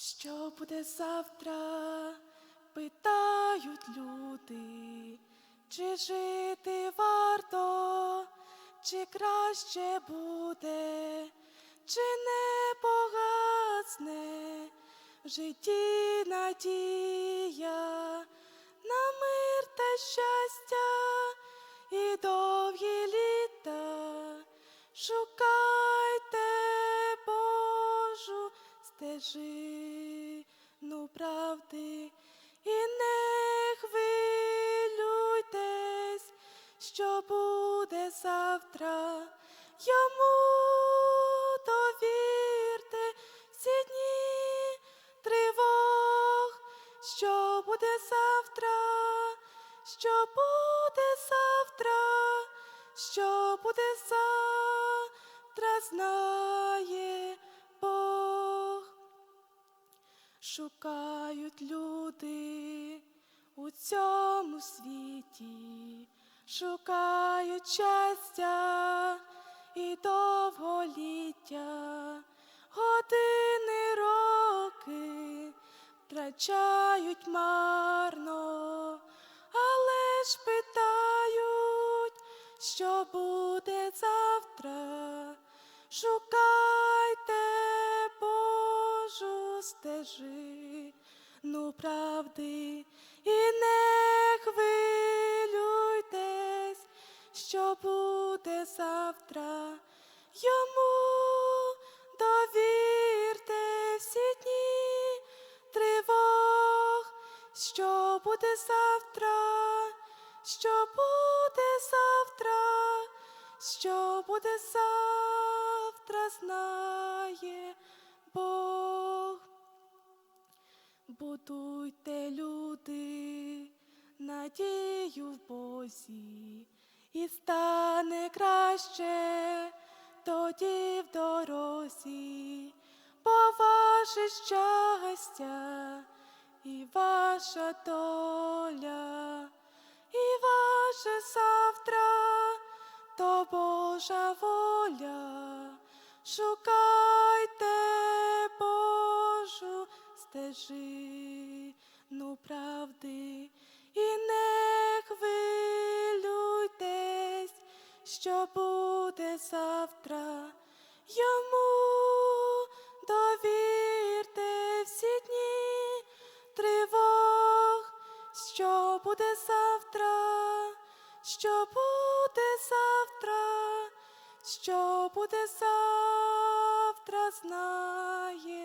Що буде завтра? Питають люди, чи жити варто, чи краще буде, чи не погасне в житті надія на мир та щастя і довгі літа. Шукайте Божу стежину правди і не хвилюйтесь, що буде завтра. Йому Шукають люди у цьому світі, шукають щастя і довголіття, години, роки втрачають марно, Божу стежину правди і не хвилюйтесь, що буде завтра. Йому довірте всі дні тривог, що буде завтра, що буде завтра, що буде завтра, знає Бог. Будуйте, люди, надію в Бозі, і стане краще тоді в дорозі, бо ваше щастя і ваша доля, і ваше завтра то Божа воля. Шукайте Божу стежину що буде завтра. Йому довірте всі дні тривог, що буде завтра, що буде завтра, що буде завтра, знає.